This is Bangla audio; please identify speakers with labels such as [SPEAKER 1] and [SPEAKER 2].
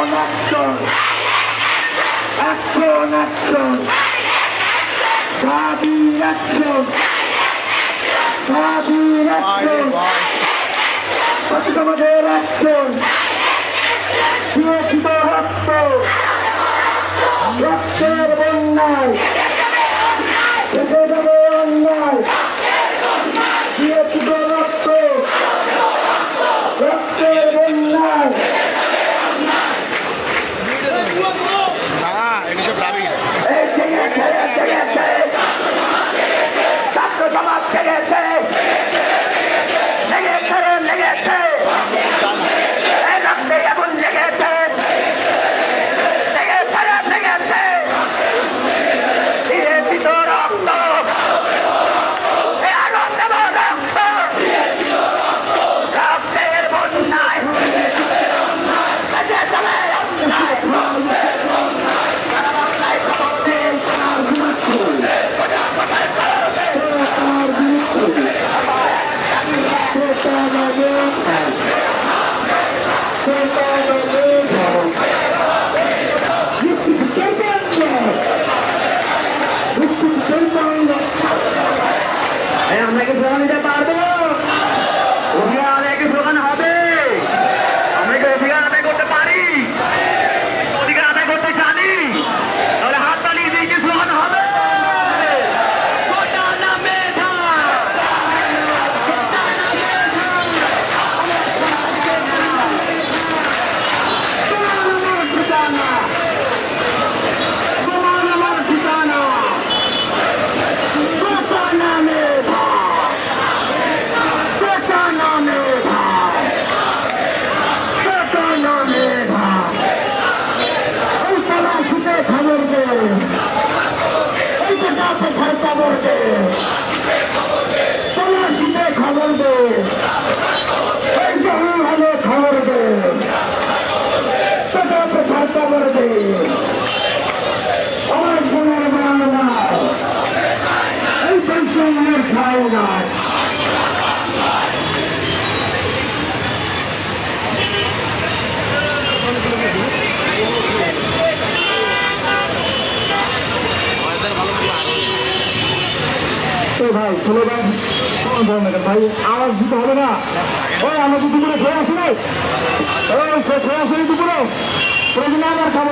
[SPEAKER 1] Action, action! Action, action! দাবি action! দাবি action! প্রতি সমাজের action! সুরক্ষিত রক্ত রক্তের বন্যায় ভাই স্লোগান ভাই, আওয়াজ দিতে হবে না। ওই, আমরা তো দুপুরে খেয়ে আসি নাই। ওই, সে খেয়ে আসি দুপুরে। প্রয়োজনে আবার খাব।